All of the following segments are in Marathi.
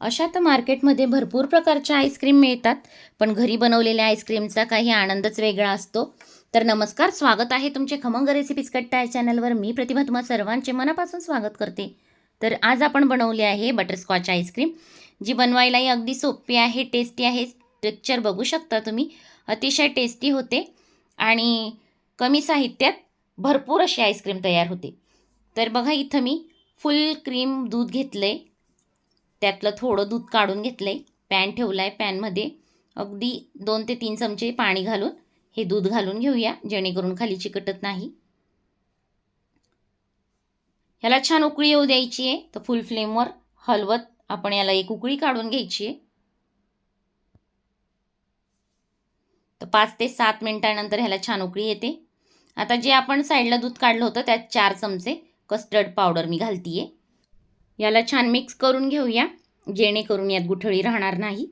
अशा तर मार्केटमध्ये भरपूर प्रकारच्या आईस्क्रीम मिळतात पण घरी बनवलेल्या आईस्क्रीमचा काही आनंदच वेगळा असतो. तर नमस्कार स्वागत आहे तुमचे खमंग रेसिपीज कट्टा या चॅनलवर मी प्रतिभा तुम्हा सर्वांचे मनापासून स्वागत करते. तर आज आपण बनवली आहे बटरस्कॉच आईस्क्रीम जी बनवायलाही अगदी सोपी आहे टेस्टी आहे. टेक्चर बघू शकता तुम्ही. अतिशय टेस्टी होते आणि कमी साहित्यात भरपूर अशी आईस्क्रीम तयार होते. तर बघा इथं मी फुल क्रीम दूध घेतलं आहे त्यातलं थोडं दूध काढून घेतलं आहे पॅन ठेवला आहे पॅनमध्ये. अगदी दोन ते तीन चमचे पाणी घालून हे दूध घालून घेऊया जेणेकरून खाली चिकटत नाही. ह्याला छान उकळी येऊ द्यायची आहे. तर फुल फ्लेमवर हलवत आपण याला एक उकळी काढून घ्यायची आहे. तर पाच ते सात मिनिटानंतर ह्याला छान उकळी येते. आता जे आपण साईडला दूध काढलं होतं त्यात चार चमचे कस्टर्ड पावडर मी घालतीये. याला छान मिक्स करून घेऊया. जेणेकरून यात गुठळी राहणार नाही.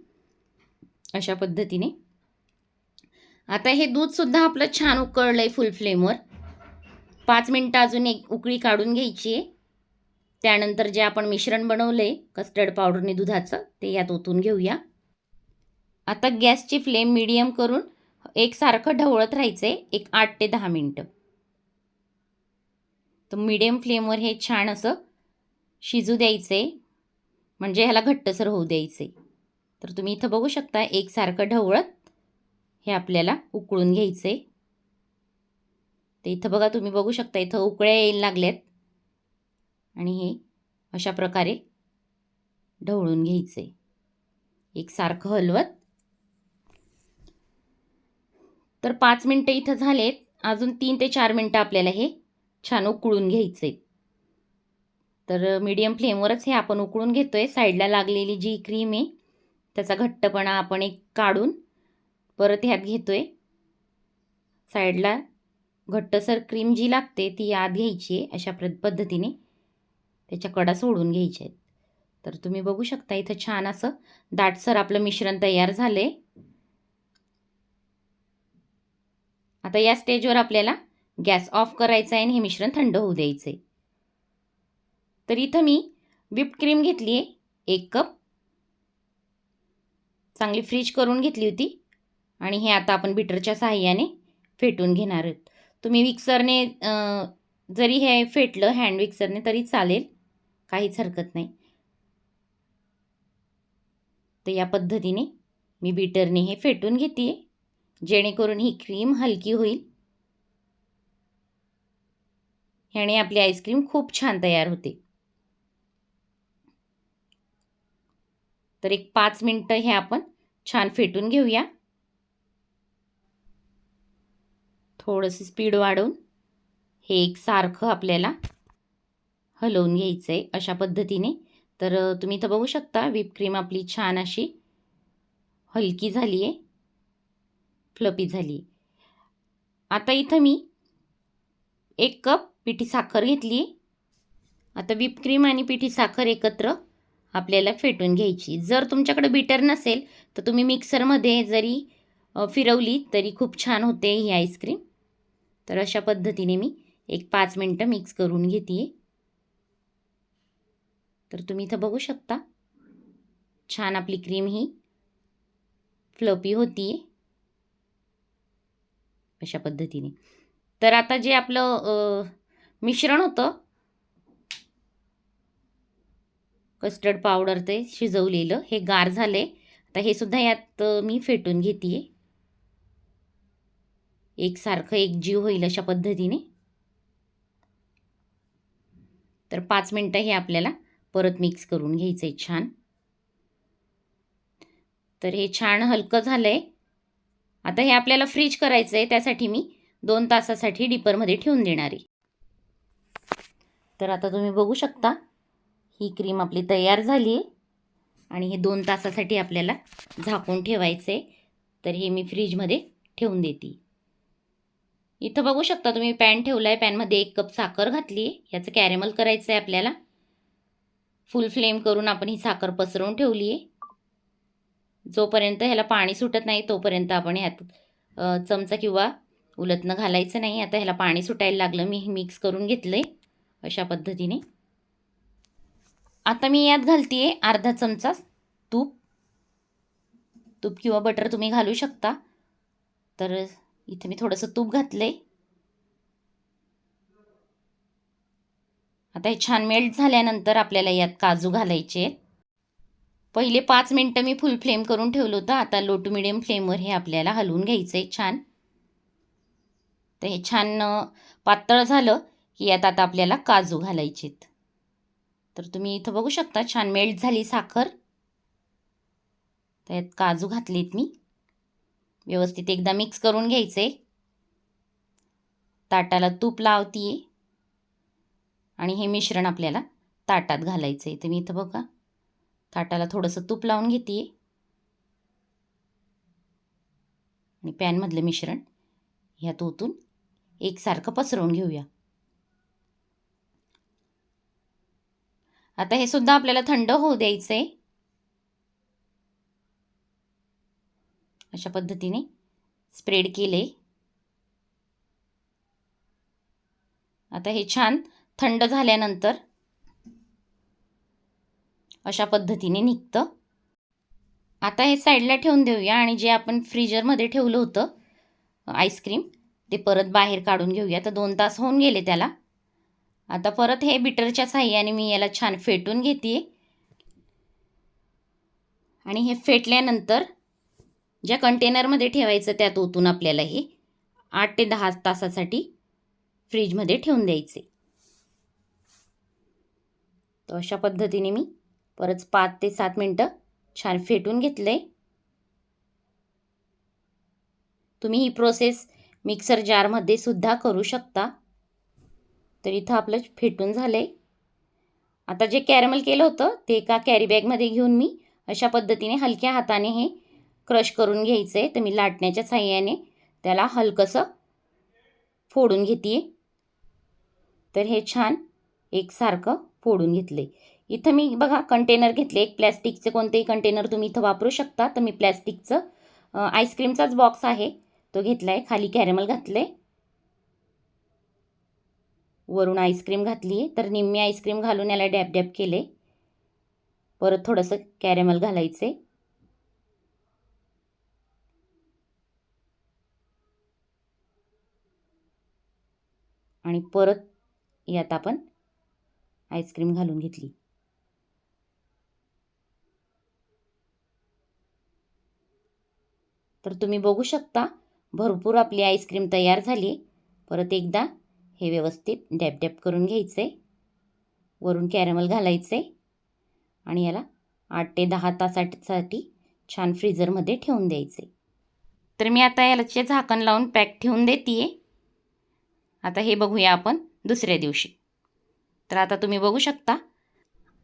अशा पद्धतीने. आता हे दूधसुद्धा आपलं छान उकळलं आहे फुल फ्लेमवर पाच मिनटं अजून एक उकळी काढून घ्यायची आहे. त्यानंतर जे आपण मिश्रण बनवलं आहे कस्टर्ड पावडरने दुधाचं ते यात ओतून घेऊया. आता गॅसची फ्लेम मिडियम करून एकसारखं ढवळत राहायचं आहे एक आठ ते दहा मिनटं. तर मिडियम फ्लेमवर हे छान असं शिजू द्यायचे म्हणजे ह्याला घट्टसर होऊ द्यायचे. तर तुम्ही इथं बघू शकता एकसारखं ढवळत हे आपल्याला उकळून घ्यायचं. आहे ते इथं बघा तुम्ही बघू शकता इथं उकळ्या यायला लागल्यात. आणि हे अशा प्रकारे ढवळून घ्यायचे. एकसारखं हलवत. तर पाच मिनटं इथं झालेत. अजून तीन ते चार मिनटं आपल्याला हे छान उकळून घ्यायचे तर मीडियम फ्लेमवरच हे आपण उकळून घेतो आहे साईडला लागलेली जी क्रीम आहे त्याचा घट्टपणा आपण एक काढून परत ह्यात घेतो आहे साईडला घट्टसर क्रीम जी लागते ती आत घ्यायची आहे अशा प्र पद्धतीने. त्याच्या कडा सोडून घ्यायच्या आहेत. तर तुम्ही बघू शकता इथं छान असं दाटसर आपलं मिश्रण तयार झालं आहे आता या स्टेजवर आपल्याला गॅस ऑफ करायचा आहे आणि हे मिश्रण थंड होऊ द्यायचं आहे तर इथं मी विप क्रीम घेतली आहे एक कप चांगली फ्रीज करून घेतली होती. आणि हे आता आपण बिटरच्या साहाय्याने फेटून घेणार आहोत. तुम्ही विक्सरने जरी हे फेटलं हँड विक्सरने तरी चालेल. काहीच हरकत नाही. तर या पद्धतीने मी बीटरने हे फेटून घेते जेणेकरून ही क्रीम हलकी होईल. ह्याने आपली आईस्क्रीम खूप छान तयार होते. तर एक पाच मिनटं हे आपण छान फेटून घेऊया. थोडंसं स्पीड वाढवून हे एक सारखं आपल्याला हलवून घ्यायचं आहे अशा पद्धतीने. तर तुम्ही इथं बघू शकता व्हिपक्रीम आपली छान अशी हलकी झाली आहे फ्लपी झाली आता इथं मी एक कप पिठी साखर घेतली आता व्हिप क्रीम आणि पिठी साखर एकत्र आपल्याला फेटून घ्यायची. जर तुमच्याकडे बीटर नसेल तर तुम्ही मिक्सरमध्ये जरी फिरवली तरी खूप छान होते ही आईस्क्रीम तर अशा पद्धतीने मी एक पाच मिनटं मिक्स करून घेते तर तुम्ही इथं बघू शकता छान आपली क्रीम ही फ्लपी होती अशा पद्धतीने. तर आता जे आपलं मिश्रण होतं कस्टर्ड पावडर ते शिजवलेलं हे गार झाले आता हे सुद्धा यात मी फेटून घेते एकसारखं एक जीव होईल अशा पद्धतीने. तर पाच मिनटं हे आपल्याला परत मिक्स करून घ्यायचं आहे छान. तर हे छान हलकं झालं आहे आता हे आपल्याला फ्रीज करायचं आहे त्यासाठी मी दोन तासासाठी डिपरमध्ये ठेवून देणार आहे. तर आता तुम्ही बघू शकता ही क्रीम आपली तयार झाली आहे. आणि हे दोन तासासाठी आपल्याला झाकून ठेवायचं आहे. तर हे मी फ्रीजमध्ये ठेवून देते. इथं बघू शकता तुम्ही पॅन ठेवला आहे पॅनमध्ये एक कप साखर घातली आहे. याचं कॅरेमल करायचं आहे आपल्याला. फुल फ्लेम करून आपण ही साखर पसरवून ठेवली आहे. जोपर्यंत ह्याला पाणी सुटत नाही तोपर्यंत आपण ह्यात चमचा किंवा उलतनं घालायचं नाही. आता ह्याला पाणी सुटायला लागलं. मी मिक्स करून घेतलं आहे अशा पद्धतीने. आता मी यात घालते आहे अर्धा चमचा तूप. तूप किंवा बटर तुम्ही घालू शकता. तर इथे मी थोडंसं तूप घातलं आहे आता हे छान मेल्ट झाल्यानंतर आपल्याला यात काजू घालायचे आहेत. पहिले पाच मिनटं मी फुल फ्लेम करून ठेवलं होतं. आता लो टू मिडियम फ्लेमवर हे आपल्याला हलवून घ्यायचं आहे छान. तर हे छान पातळ झालं की यात आता आपल्याला काजू घालायचे आहेत तर तुम्ही इथं बघू शकता छान मेल्ट झाली साखर. त्यात काजू घातलेत मी. व्यवस्थित एकदा मिक्स करून घ्यायचे. ताटाला तूप लावतीये. आणि हे मिश्रण आपल्याला ताटात घालायचं आहे तर मी इथं बघा. ताटाला थोडंसं तूप लावून घेते आणि पॅनमधलं मिश्रण ह्यात ओतून एकसारखं पसरवून घेऊया. आता हे सुद्धा आपल्याला थंड होऊ द्यायचं आहे अशा पद्धतीने स्प्रेड केले. आता हे छान थंड झाल्यानंतर अशा पद्धतीने निघतं. आता हे साईडला ठेवून देऊया आणि जे आपण फ्रीजरमध्ये ठेवलं होतं आईस्क्रीम ते परत बाहेर काढून घेऊया. तर दोन तास होऊन गेले त्याला. आता परत हे बिटरच्या साह्याने मी याला छान फेटून घेते. आणि हे फेटल्यानंतर ज्या कंटेनरमध्ये ठेवायचं त्यात ओतून आपल्याला हे आठ ते दहा तासासाठी फ्रीजमध्ये ठेवून द्यायचे. तर अशा पद्धतीने मी परत पाच ते सात मिनटं छान फेटून घेतले तुम्ही ही प्रोसेस मिक्सर जारमध्ये सुद्धा करू शकता. तर इथं आपलं फेटून झालं आहे आता जे कॅरमल केलं होतं ते एका कॅरीबॅगमध्ये घेऊन मी अशा पद्धतीने हलक्या हाताने हे क्रश करून घ्यायचं आहे तर मी लाटण्याच्या साह्याने त्याला हलकंसं फोडून घेते तर हे छान एकसारखं फोडून घेतले इथं मी बघा कंटेनर घेतले. एक प्लॅस्टिकचे कोणतेही कंटेनर तुम्ही इथं वापरू शकता. तर मी प्लॅस्टिकचं आईस्क्रीमचाच बॉक्स आहे. तो घेतला आहे खाली कॅरेमल घातलं आहे वरून आईस्क्रीम घातली तर निम्मी आईस्क्रीम घालून याला डॅप डॅप केले. परत थोडंसं कॅरेमल घालायचे. आणि परत यात आपण आईस्क्रीम घालून घेतली. तर तुम्ही बघू शकता भरपूर आपली आईस्क्रीम तयार झाली. परत एकदा हे व्यवस्थित डॅप डॅप करून घ्यायचे. वरून कॅरमल घालायचे. आणि याला आठ ते दहा तासासाठी छान फ्रीजरमध्ये ठेवून द्यायचे. तर मी आता यालाचे झाकण लावून पॅक ठेवून देते आता हे बघूया आपण दुसऱ्या दिवशी. तर आता तुम्ही बघू शकता.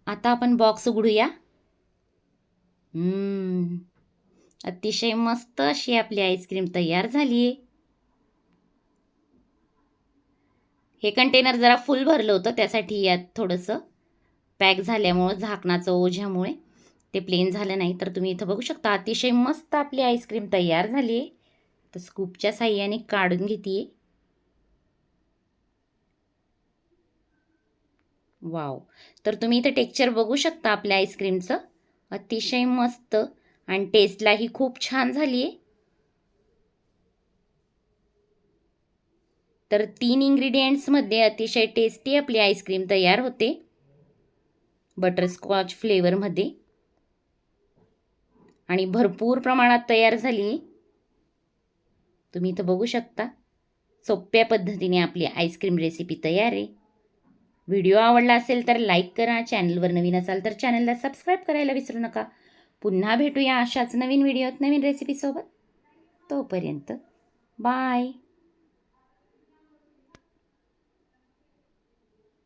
आता आपण बॉक्स उघडूया. अतिशय मस्त अशी आपली आईस्क्रीम तयार झाली आहे हे कंटेनर जरा फुल भरलं होतं त्यासाठी यात थोडंसं पॅक झाल्यामुळं झाकणाचं ओझ्यामुळे ते प्लेन झालं नाही. तर तुम्ही इथं बघू शकता अतिशय मस्त आपली आईस्क्रीम तयार झाली आहे. तर स्कूपच्या साह्याने काढून घेते वाव तर तुम्ही इथं टेक्चर बघू शकता आपल्या आईस्क्रीमचं अतिशय मस्त आणि टेस्टलाही खूप छान झाली आहे तर तीन इंग्रेडियंट्समध्ये अतिशय टेस्टी आपली आईस्क्रीम तयार होते. बटरस्कॉच फ्लेवरमध्ये आणि भरपूर प्रमाणात तयार झाली. आहे तुम्ही इथं बघू शकता. सोप्या पद्धतीने आपली आईस्क्रीम रेसिपी तयार आहे. व्हिडिओ आवडला असेल तर लाईक करा. चॅनलवर नवीन असाल तर चॅनलला सबस्क्राईब करायला विसरू नका. पुन्हा भेटूया अशाच नवीन व्हिडिओत नवीन रेसिपीसोबत तोपर्यंत बाय